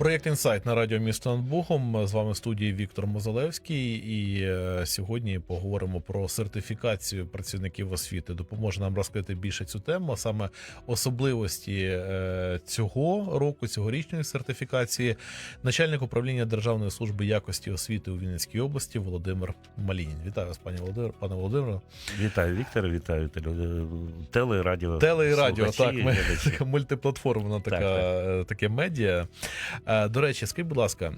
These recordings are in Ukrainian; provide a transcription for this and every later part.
Проєкт інсайт на радіо місто над Бухом. З вами в студії Віктор Мозалевський. І е, сьогодні поговоримо про сертифікацію працівників освіти. Допоможе нам розкрити більше цю тему, а саме особливості е, цього року, цьогорічної сертифікації. Начальник управління Державної служби якості освіти у Вінницькій області Володимир Малінін. Вітаю вас, пані Володимир, пане Володимире. Вітаю, Віктор, вітаю теле, теле і радіо. Теле і радіо, так, ми, така мультиплатформна така, Так, е, таке медіа. Е, До речі, скажіть, будь ласка,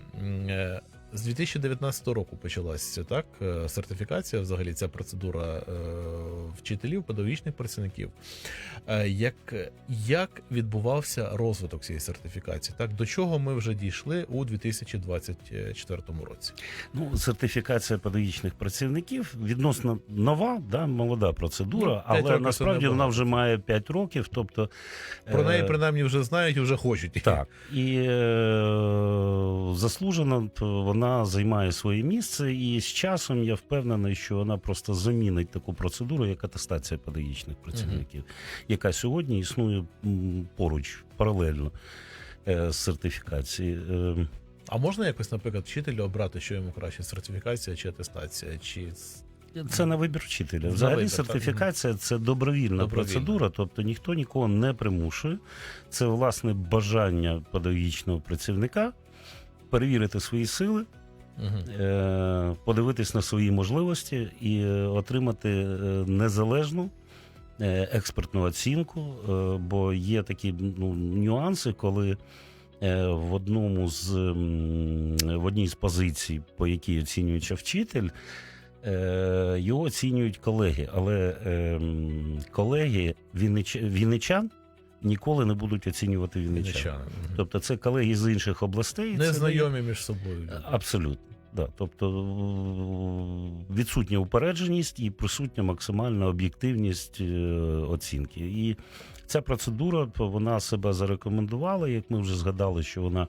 е, з 2019 року почалася так е, сертифікація, взагалі ця процедура е, вчителів, педагогічних працівників. Е, Як, як відбувався розвиток цієї сертифікації? Так, до чого ми вже дійшли у 2024 році? Ну, сертифікація педагогічних працівників відносно нова, да, молода процедура, Ну, але насправді вона вже має 5 років. Тобто, Про неї принаймні вже знають і вже хочуть. Так, і е, заслужено т- вона займає своє місце, і з часом я впевнений, що вона просто замінить таку процедуру, як атестація педагогічних працівників, яка сьогодні існує поруч паралельно е, з сертифікації. Е, А можна якось, наприклад, вчителю обрати, що йому краще сертифікація чи атестація? Чи Це на вибір вчителя. Взагалі, вибір, сертифікація це добровільна, Добровільна. процедура, тобто ніхто нікого не примушує. Це власне бажання педагогічного працівника перевірити свої сили, е, подивитись на свої можливості і е, отримати е, незалежну. Експертну оцінку, бо є такі ну, нюанси, коли в одному з в одній з позицій, по якій оцінюється вчитель, його оцінюють колеги, але е, колеги віннич, вінничан ніколи не будуть оцінювати вінничан. Вінничани. Тобто це колеги з інших областей. Не знайомі між собою. Абсолютно. Да, тобто відсутня упередженість і присутня максимальна об'єктивність е, оцінки. І ця процедура вона себе зарекомендувала. Як ми вже згадали, що вона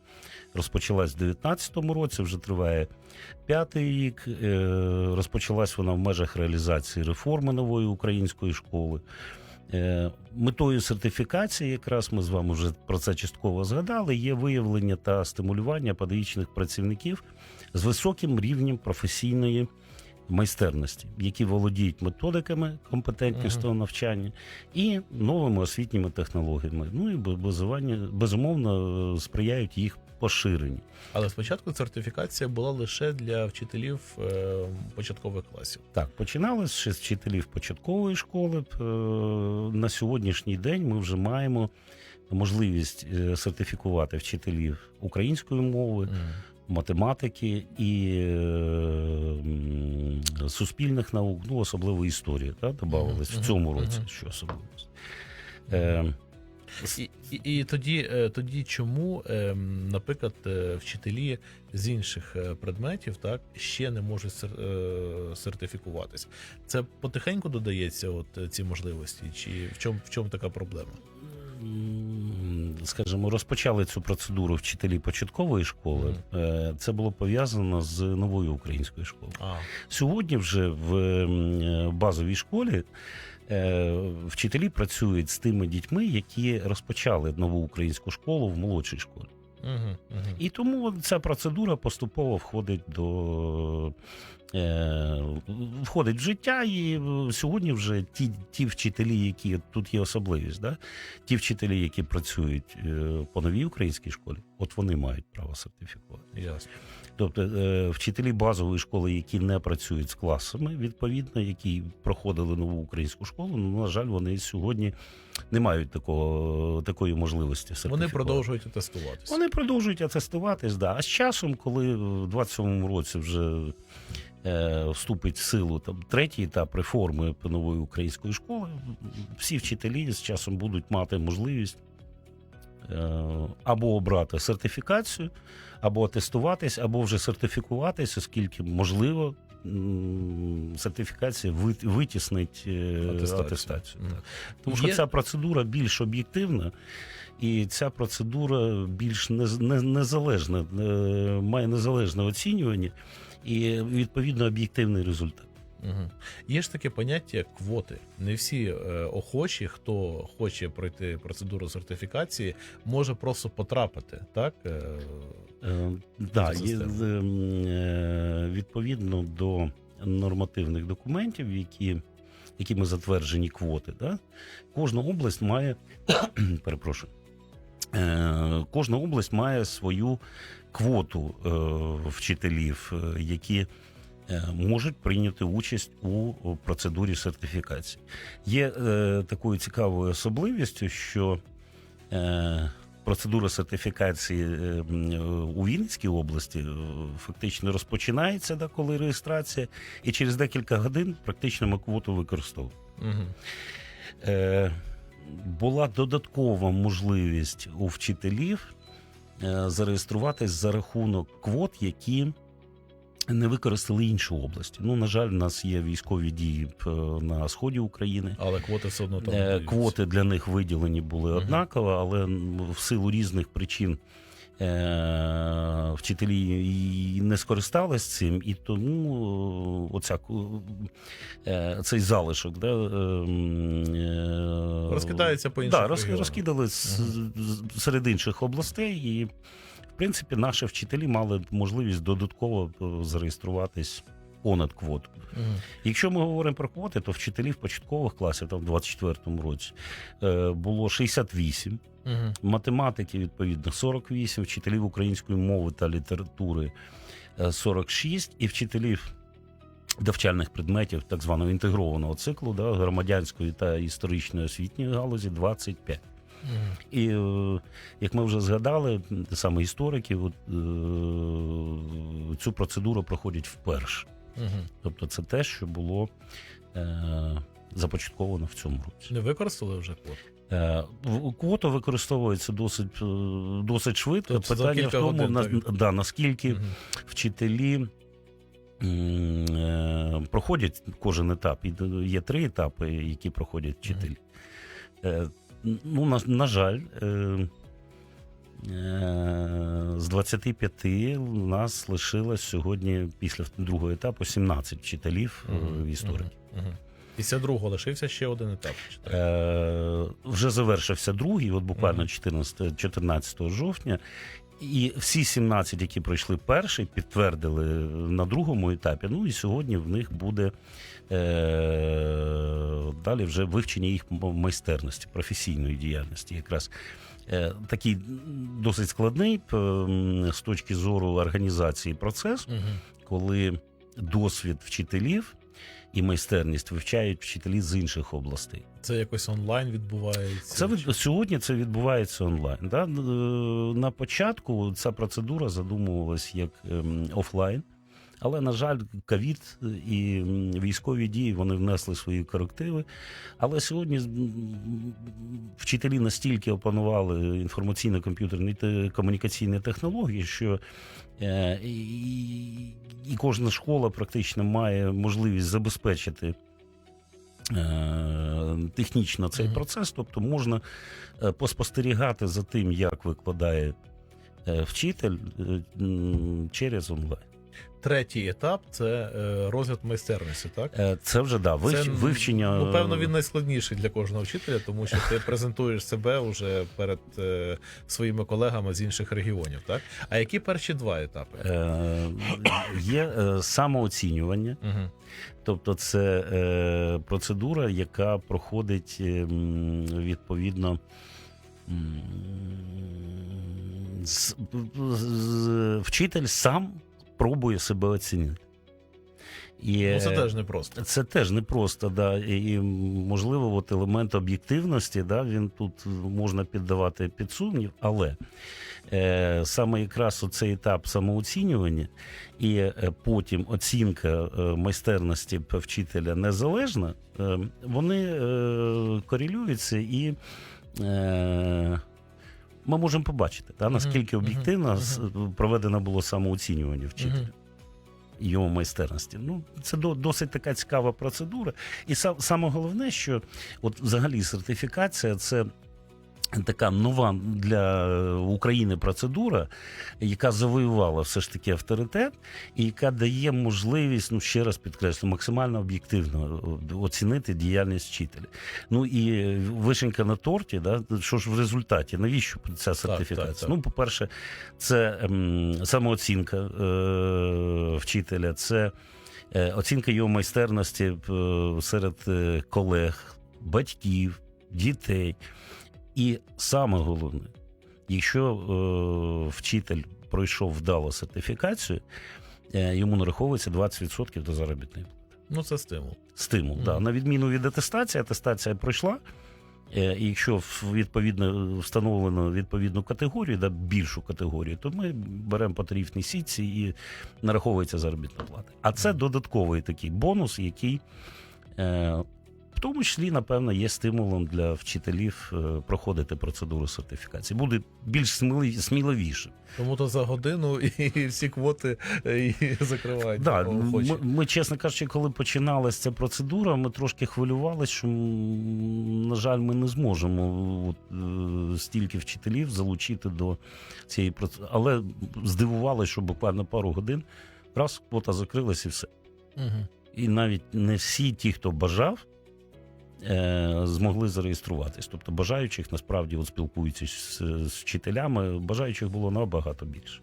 розпочалась в 2019 році, вже триває п'ятий рік. Е, Розпочалась вона в межах реалізації реформи нової української школи. Е, Метою сертифікації, якраз ми з вами вже про це частково згадали, є виявлення та стимулювання педагогічних працівників з високим рівнем професійної майстерності, які володіють методиками компетентнісного навчання і новими освітніми технологіями. Ну і безумовно е, сприяють їх поширенню. Але спочатку сертифікація була лише для вчителів е, початкових класів. Так, починалось ще з вчителів початкової школи. Е, На сьогоднішній день ми вже маємо можливість е, сертифікувати вчителів української мови, математики і е, суспільних наук, ну особливо історії, та, додавалось Мгм, в цьому році, мгм. що особливість. Е, І, і, і тоді, е, тоді чому, е, наприклад, е, вчителі з інших е, предметів так ще не можуть сер- сертифікуватись? Це потихеньку додається, от ці можливості, чи в чому в чому така проблема? скажімо, розпочали цю процедуру вчителі початкової школи. Е, Це було пов'язано з новою українською школою. А, Сьогодні вже в базовій школі вчителі працюють з тими дітьми, які розпочали нову українську школу в молодшій школі. угу, угу. І тому ця процедура поступово входить до. е, Входить в життя, і е, сьогодні вже ті, ті вчителі, які тут є особливість, да? ті вчителі, які працюють е, по новій українській школі, от вони мають право сертифікувати. Ясно. Тобто е, вчителі базової школи, які не працюють з класами, відповідно, які проходили нову українську школу, ну на жаль, вони сьогодні не мають такого такої можливості Вони продовжують атестуватися. Вони продовжують атестуватись, да. А з часом, коли в 27-му році вже е, вступить в силу там третій етап реформи нової української школи, всі вчителі з часом будуть мати можливість або обрати сертифікацію, або атестуватись, або вже сертифікуватись, оскільки можливо. Сертифікація вит- витіснить е, Атестацію. атестацію. Так. Тому що Є- ця процедура більш об'єктивна, і ця процедура більш нез- не- незалежна, е, має незалежне оцінювання. і відповідно об'єктивний результат. Угу. Є ж таке поняття як квоти. Не всі е, охочі, хто хоче пройти процедуру сертифікації, може просто потрапити, так? Е, Е, да, є, е, відповідно до нормативних документів, які, якими затверджені квоти, да, кожна область має, перепрошую, е, кожна область має свою квоту е, вчителів, е, які можуть прийняти участь у процедурі сертифікації. Є е, такою цікавою особливістю, що е, процедура сертифікації е, е, у Вінницькій області е, фактично розпочинається, да, коли реєстрація, і через декілька годин практично ми квоту використовуємо. угу. Е, була додаткова можливість у вчителів е, зареєструватись за рахунок квот, які не використали інші області. Ну, на жаль, в нас є військові дії е, на сході України. Але квоти все одно там. Е. Квоти для них виділені були Мгм. однаково, але в силу різних причин е, вчителі і не скористались цим, і тому оця цей залишок да, Розкидається по інших да, розкидали з- серед інших областей, і в принципі наші вчителі мали можливість додатково е, зареєструватись понад квоту. Мгм. Якщо ми говоримо про квоти, то вчителів початкових класів там в 24-му році е, було 68, Мгм. математики відповідно 48, вчителів української мови та літератури е, 46 і вчителів довчальних предметів так званого інтегрованого циклу, да, громадянської та історичної освітньої галузі 25. І е, як ми вже згадали, саме історики от, е, цю процедуру проходять вперше. Тобто це те, що було е, започатковано в цьому році. Не використали вже квот? Е, квота використовується досить, е, досить швидко. Тобто Питання в тому, годин, на, да, наскільки вчителі проходять кожен етап. І є три етапи, які проходять вчителі. Е, ну, на, на жаль, е, е, з 25 у нас лишилось сьогодні після другого етапу 17 вчителів е, Мгм. в історії. Мгм. Мгм. Після другого лишився ще один етап. чи так? Е, вже завершився другий, от буквально Мгм. 14, 14 жовтня. І всі 17, які пройшли перший, підтвердили на другому етапі. Ну і сьогодні в них буде е, далі вже вивчення їх майстерності, професійної діяльності. Якраз е, такий досить складний з точки зору організації процес, Мгм. коли досвід вчителів і майстерність вивчають вчителі з інших областей. Це якось онлайн відбувається. Це чи- від... сьогодні це відбувається онлайн. Да? Е, На початку ця процедура задумувалась як ем, офлайн, але, на жаль, ковід і військові дії вони внесли свої корективи. Але сьогодні вчителі настільки опанували інформаційно-комп'ютерні та комунікаційні технології, що е, і, кожна школа практично має можливість забезпечити е, технічно цей процес, тобто можна е, поспостерігати за тим, як викладає е, вчитель е, через онлайн. Третій етап це е, розгляд майстерності, так? Е, Це вже да, вивч... Це, вивчення. Ну, певно, він найскладніший для кожного вчителя, тому що ти презентуєш себе вже перед е, своїми колегами з інших регіонів, так? А які перші два етапи? е, є е, самооцінювання, Угу. тобто це е, процедура, яка проходить е, відповідно. з- з- Вчитель сам пробує себе оцінити. І, Ну, це теж непросто. Це теж непросто, да. І, і, можливо, от елемент об'єктивності, да, він тут можна піддавати під сумнів, але е, саме якраз оцей етап самооцінювання і е, потім оцінка е, майстерності вчителя незалежна, е, вони е, корелюються і. Е, ми можемо побачити, та, наскільки об'єктивно проведено було самооцінювання вчителя його майстерності. Ну, це до, досить така цікава процедура. І сам, саме головне, що от взагалі сертифікація це така нова для України процедура, яка завоювала все ж таки авторитет, і яка дає можливість, ну ще раз підкреслю, максимально об'єктивно оцінити діяльність вчителя. Ну і вишенька на торті, да, що ж в результаті, навіщо ця сертифікація? так. Ну, по-перше, це ем, самооцінка е, вчителя, це е, оцінка його майстерності е, серед е, колег, батьків, дітей. І саме головне, якщо е, вчитель пройшов вдало сертифікацію, е, йому нараховується 20% до заробітної. Ну, це стимул. Стимул. Мгм. Да. На відміну від атестації, атестація пройшла. е, І якщо відповідно встановлено відповідну категорію, да, більшу категорію, то ми беремо по тарифній сітці і нараховується заробітна плата. А це додатковий такий бонус, який е, тому числі, напевно, є стимулом для вчителів е, проходити процедуру сертифікації. Буде більш сміли- сміливіше. Тому то за годину і всі квоти е, і закривають. Да, ми, ми, чесно кажучи, коли починалася ця процедура, ми трошки хвилювалися, що, на жаль, ми не зможемо от, е, стільки вчителів залучити до цієї процедури. Але здивувалося, що буквально пару годин раз квота закрилась і все. Мгм. І навіть не всі ті, хто бажав, змогли зареєструватись. Тобто бажаючих насправді от спілкуються з, з вчителями, бажаючих було набагато більше.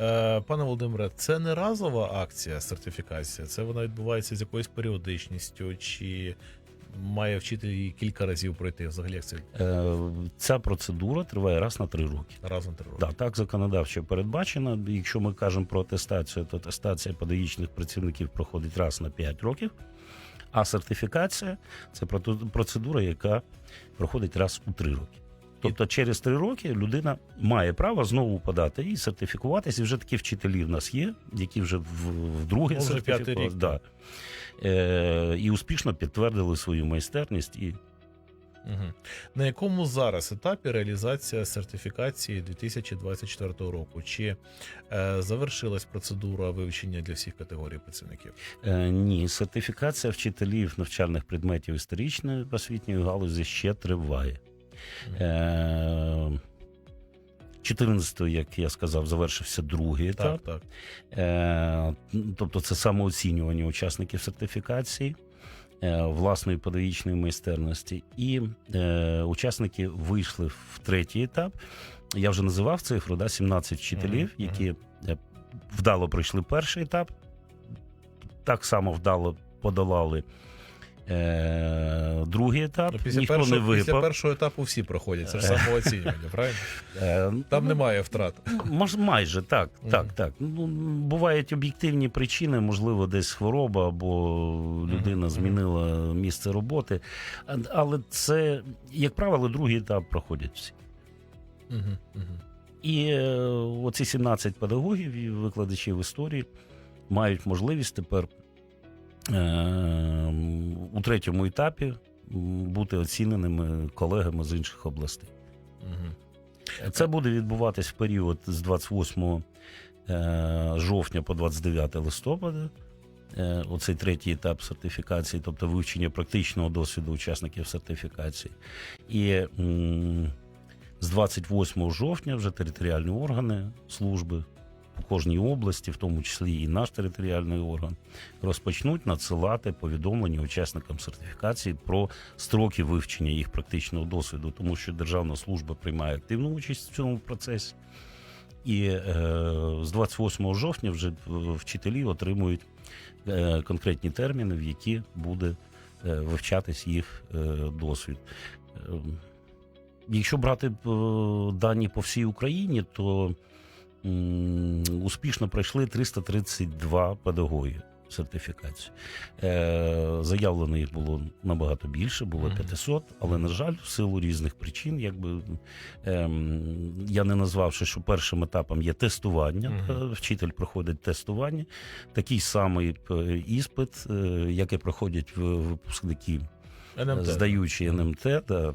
Е, Пане Володимире, це не разова акція сертифікація, це вона відбувається з якоюсь періодичністю, чи має вчитель її кілька разів пройти взагалі як це Е, ця процедура триває раз на три роки. раз на три роки. Да, так законодавчо передбачено. Якщо ми кажемо про атестацію, то атестація педагогічних працівників проходить раз на 5 років. А сертифікація це процедура, яка проходить раз у три роки. Тобто через три роки людина має право знову подати і сертифікуватися. І вже такі вчителі в нас є, які вже в, вдруге сертифікували. Да. Е, і успішно підтвердили свою майстерність і Угу. На якому зараз етапі реалізація сертифікації 2024 року? Чи е, завершилась процедура вивчення для всіх категорій працівників? Е, ні, сертифікація вчителів навчальних предметів історичної освітньої галузі ще триває. Е, 14-го, як я сказав, завершився другий етап. Так, так. Е, тобто це самооцінювання учасників сертифікації власної педагогічної майстерності. І е, учасники вийшли в третій етап. Я вже називав цифру, да, 17 вчителів, які е, вдало пройшли перший етап, так само вдало подолали. Е, другий етап Ну, Після, ніхто не першого, після першого етапу всі проходять. Це ж самооцінювання, правильно? Е, Там ну, немає втрат. Мож, майже так, так, так. Ну, бувають об'єктивні причини, можливо, десь хвороба або людина змінила місце роботи. Але це, як правило, другий етап проходять всі. І е, оці 17 педагогів і викладачів історії мають можливість тепер у третьому етапі бути оціненими колегами з інших областей. Угу. Це буде відбуватись в період з 28 е, жовтня по 29 листопада. Е, Оцей третій етап сертифікації, тобто вивчення практичного досвіду учасників сертифікації. І з 28 жовтня вже територіальні органи служби по кожній області, в тому числі і наш територіальний орган, розпочнуть надсилати повідомлення учасникам сертифікації про строки вивчення їх практичного досвіду, тому що державна служба приймає активну участь в цьому процесі. І е, з 28 жовтня вже е, вчителі отримують е, конкретні терміни, в які буде е, вивчатись їх е, досвід. Е, якщо брати е, дані по всій Україні, то успішно пройшли 332 педагоги сертифікацію. Е, заявлено їх було набагато більше, було 500, але, на жаль, в силу різних причин, якби ем, я не назвав, що першим етапом є тестування. Вчитель проходить тестування, такий самий е, іспит, е, який проходять випускники НМТ. здаючи НМТ. Да,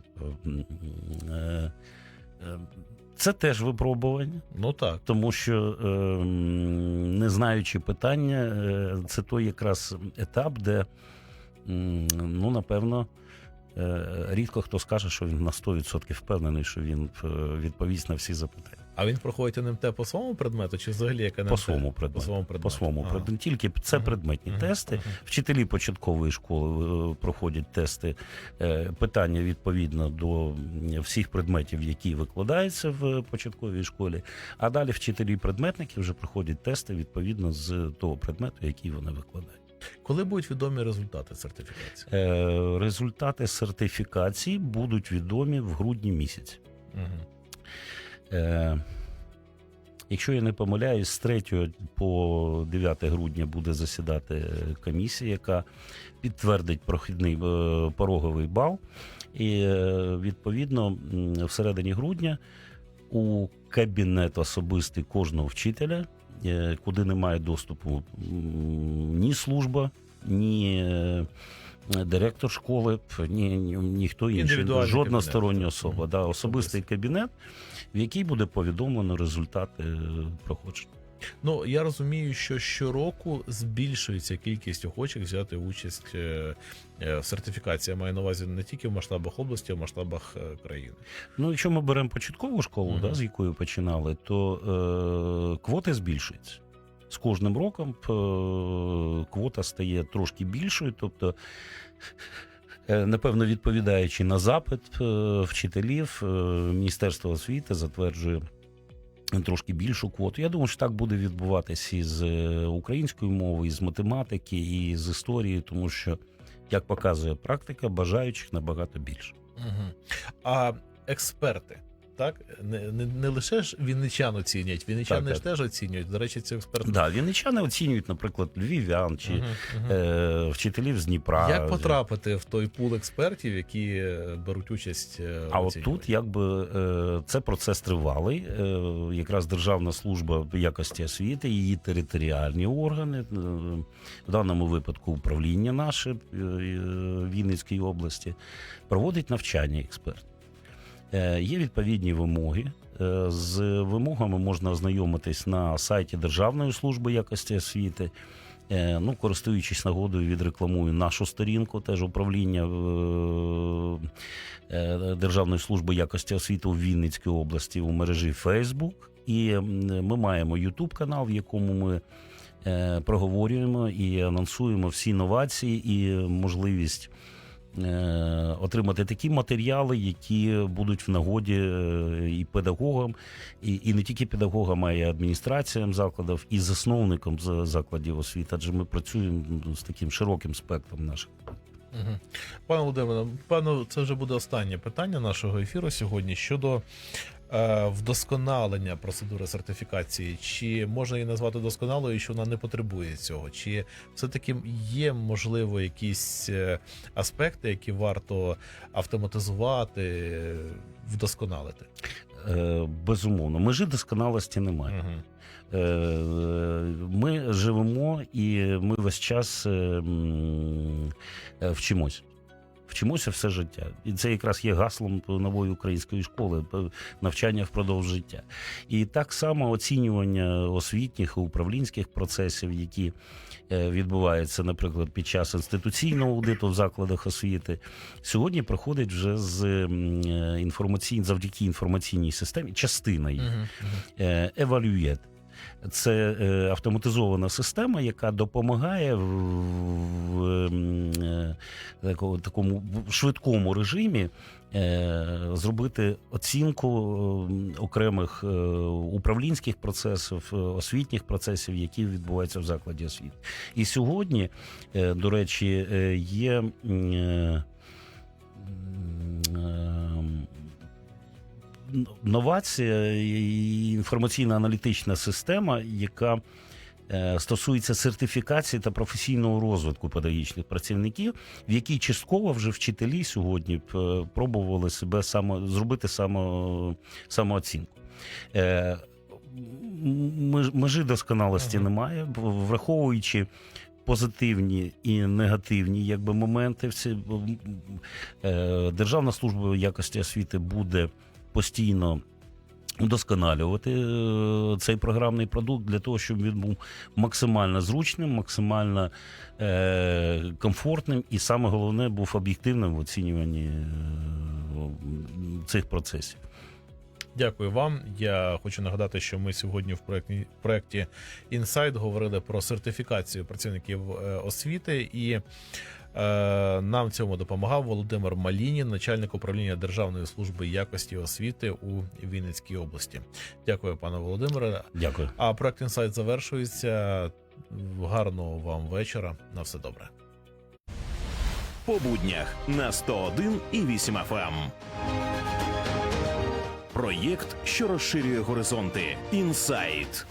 е, е, це теж випробування, Ну так. тому що е, не знаючи питання, е, це той якраз етап, де ну напевно Е, Рідко хто скаже, що він на 100% впевнений, що він е, відповість на всі запитання. А він проходить НМТ по своєму предмету, чи взагалі як НМТ? По своєму По предмету. своєму предмету. По своєму Ага. предмету. Тільки це Мгм. предметні Мгм. тести. Мгм. Вчителі початкової школи е, проходять тести е, питання відповідно до всіх предметів, які викладаються в початковій школі. А далі вчителі предметники вже проходять тести відповідно з того предмету, який вони викладають. Коли будуть відомі результати сертифікації? Е, Результати сертифікації будуть відомі в грудні місяці. Угу. Е, Якщо я не помиляюсь, з 3 по 9 грудня буде засідати комісія, яка підтвердить прохідний е, пороговий бал. І е, відповідно м, всередині грудня у кабінет особистий кожного вчителя, е, куди немає доступу ні служба, ні директор школи, ні, ні, ніхто інший, жодна кабінет. стороння особа. Да, особистий кабінет, в який буде повідомлено результати е, проходження. Ну я розумію, що щороку збільшується кількість охочих взяти участь е, е, в сертифікації. Я маю на увазі не тільки в масштабах області, а в масштабах країни. Ну, якщо ми беремо початкову школу, Мгм. да, з якою починали, то е, квоти збільшуються. З кожним роком квота стає трошки більшою, тобто. е, Напевно, відповідаючи на запит е, вчителів, е, Міністерство освіти затверджує трошки більшу квоту. Я думаю, що так буде відбуватися і з української мови, і з математики, і з історії, тому що, як показує практика, бажаючих набагато більше. Угу. А експерти. Так, не, не, не лише ж вінничан оцінюють, вінничани Так, ж так. теж оцінюють. До речі, ці експерти. Да, вінничани оцінюють, наприклад, львів'ян чи Мгм, мгм. е, вчителів з Дніпра. Як потрапити в той пул експертів, які е, беруть участь? е, А от тут якби е, це процес тривалий. Е, якраз Державна служба якості освіти, її територіальні органи, е, в даному випадку управління наше е, е, Вінницької області, проводить навчання експертів. Е, Є відповідні вимоги. Е, З вимогами можна ознайомитись на сайті Державної служби якості освіти. Е, Ну, користуючись нагодою, відрекламую нашу сторінку, теж управління Державної служби якості освіти у Вінницькій області у мережі Facebook. І ми маємо YouTube канал, в якому ми проговорюємо і анонсуємо всі новації і можливість отримати такі матеріали, які будуть в нагоді е, і педагогам, і, і не тільки педагогам, а й адміністраціям закладів, і засновникам закладів освіти. Адже ми працюємо з таким широким спектром наших. Угу. Пане Володимире, певно, це вже буде останнє питання нашого ефіру сьогодні щодо е, вдосконалення процедури сертифікації. Чи можна її назвати досконалою, що вона не потребує цього? Чи все-таки є, можливо, якісь е, аспекти, які варто автоматизувати, е, вдосконалити? Е, Безумовно, межі досконалості немає. Е, Ми живемо і ми весь час е, е, вчимось. Вчимося все життя. І це якраз є гаслом нової української школи навчання впродовж життя. І так само оцінювання освітніх і управлінських процесів, які е, відбуваються, наприклад, під час інституційного аудиту в закладах освіти, сьогодні проходить вже з е, завдяки інформаційній системі, частина її. Мгм. е, Evaluate. Це е, автоматизована система, яка допомагає в, в, м, е, такому, швидкому режимі е, зробити оцінку е, окремих управлінських процесів, освітніх процесів, які відбуваються в закладі освіти. І сьогодні, до речі, є. Новація і інформаційно-аналітична система, яка е, стосується сертифікації та професійного розвитку педагогічних працівників, в якій частково вже вчителі сьогодні е, пробували себе само, зробити само, самооцінку. Е, Межі досконалості Ага. немає, враховуючи. Позитивні і негативні якби моменти. Всі, Державна служба якості освіти буде постійно удосконалювати е, цей програмний продукт для того, щоб він був максимально зручним, максимально е, комфортним і саме головне був об'єктивним в оцінюванні е, цих процесів. Дякую вам. Я хочу нагадати, що ми сьогодні в проєкті, проєкті Інсайт говорили про сертифікацію працівників е, освіти, і нам в цьому допомагав Володимир Малінін, начальник управління Державної служби якості освіти у Вінницькій області. Дякую, пане Володимире. Дякую. А проект Інсайт завершується. Гарного вам вечора. На все добре. По буднях на 101 і 8 FM. Проєкт, що розширює горизонти. Інсайт.